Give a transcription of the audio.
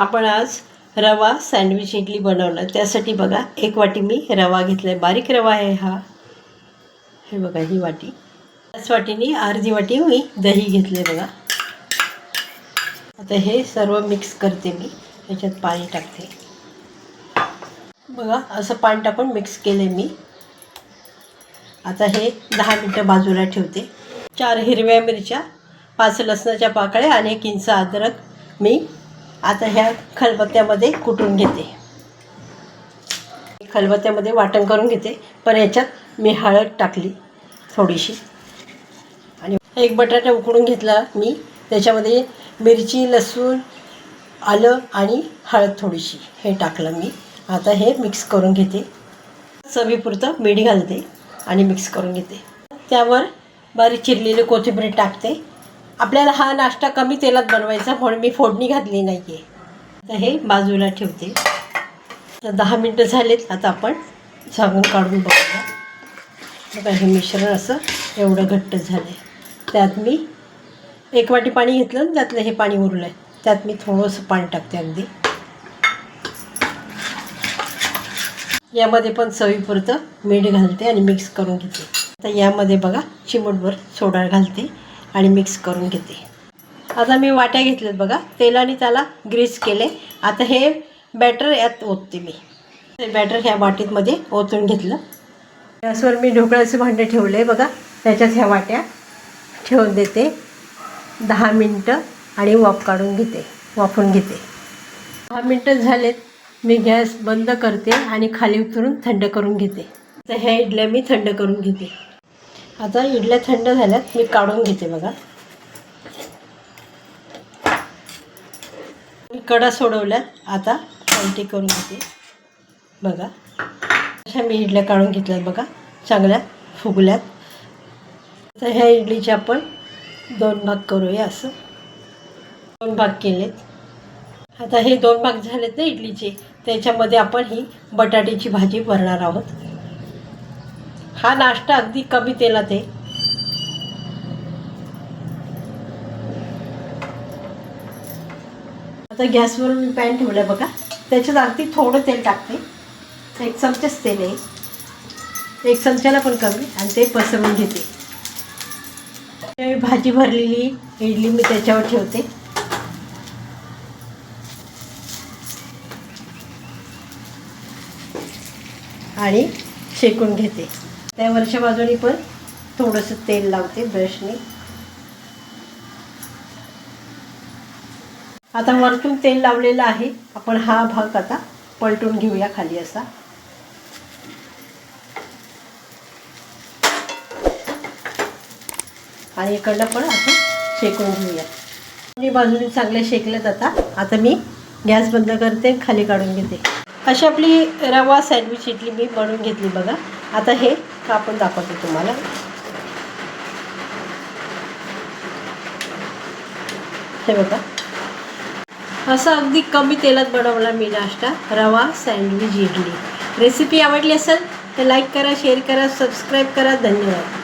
आपण आज रवा सँडविच इडली बनवलं. त्यासाठी बघा एक वाटी मी रवा घेतला आहे बारीक रवा आहे हा. हे बघा ही वाटी. त्याच वाटीने अर्धी वाटी मी दही घेतले बघा. आता हे सर्व मिक्स करते मी. ह्याच्यात पाणी टाकते. बघा असं पाणी टाकून मिक्स केले मी. आता हे दहा मिनटं बाजूला ठेवते. चार हिरव्या मिरच्या पाच लसणाच्या पाकळ्या आणि एक इंच अद्रक मी आता ह्या खलबत्त्यामध्ये कुटून घेते. खलबत्त्यामध्ये वाटण करून घेते. पण याच्यात मी हळद टाकली थोडीशी. आणि एक बटाटा उकडून घेतला मी. त्याच्यामध्ये मिरची लसूण आलं आणि हळद थोडीशी हे टाकलं मी. आता हे मिक्स करून घेते. चवीपुरतं मीठ घालते आणि मिक्स करून घेते. त्यावर बारीक चिरलेली कोथिंबीर टाकते. आपल्याला हा नाश्ता कमी तेलात बनवायचा म्हणून मी फोडणी घातली नाही आहे तर हे बाजूला ठेवते. तर दहा मिनटं झालेत आता आपण झाकून काढून बघूया. बघा हे मिश्रण असं एवढं घट्ट झालं आहे त्यात मी एक वाटी पाणी घेतलं त्यातलं हे पाणी उरलं आहे त्यात मी थोडंसं पाणी टाकते अगदी. यामध्ये पण चवीपुरतं मीठ घालते आणि मिक्स करून घेते. आता यामध्ये बघा चिमटभर सोडा घालते. आणि मिक्स करून घेते. आता मी वाट्या घेतल्यात बघा. तेलाने त्याला ग्रीस केले. आता हे बॅटर यात ओतते मी. हे बॅटर ह्या वाटीतमध्ये ओतून घेतलं. गॅसवर मी ढोकळ्याचे भांडे ठेवले बघा. त्याच्यात ह्या वाट्या ठेवून देते. दहा मिनटं आणि वाफ काढून घेते. वाफून घेते. दहा मिनटं झालेत. मी गॅस बंद करते आणि खाली उतरून थंड करून घेते. तर ह्या इडल्या मी थंड करून घेते. आता इडल्या थंड झाल्यात मी काढून घेते बघा. मी कडा सोडवल्या आता पलटी करून घेते. बघा. अशा मी इडल्या काढून घेतल्यात बघा. चांगल्या फुगल्यात. तर ह्या इडलीचे आपण दोन भाग करूया असं. दोन भाग केलेत. आता हे दोन भाग झालेत ना इडलीचे त्याच्यामध्ये आपण ही बटाट्याची भाजी भरणार आहोत. हा नाश्ता अगदी कमी तेलात आहे. आता गॅसवर मी पॅन ठेवलं बघा. त्याच्यात अगदी थोडं तेल टाकते. एक चमचाच तेल आहे. एक चमच्याला पण कमी आणि ते पसरवून घेते. भाजी भरलेली इडली मी त्याच्यावर ठेवते. आणि शेकून घेते. त्या वरच्या बाजूनी पण थोडंसं तेल लावते ब्रशने आता वरतून तेल लावलेलं आहे. आपण हा भाग आता पलटून घेऊया खाली असा. आणि इकडलं पण असं शेकून घेऊया. दोन्ही बाजूने चांगले शेकलेत आता. आता मी गॅस बंद करते खाली काढून घेते. अशी आपली रवा सँडविच इडली मी बनवून घेतली बघा. आता हे कापून दाखवते तुम्हाला. हे बघा. असं अगदी कमी तेलात बनवला मी नाश्ता रवा सँडविच इडली. रेसिपी आवडली असेल तर लाईक करा शेअर करा सबस्क्राईब करा. धन्यवाद.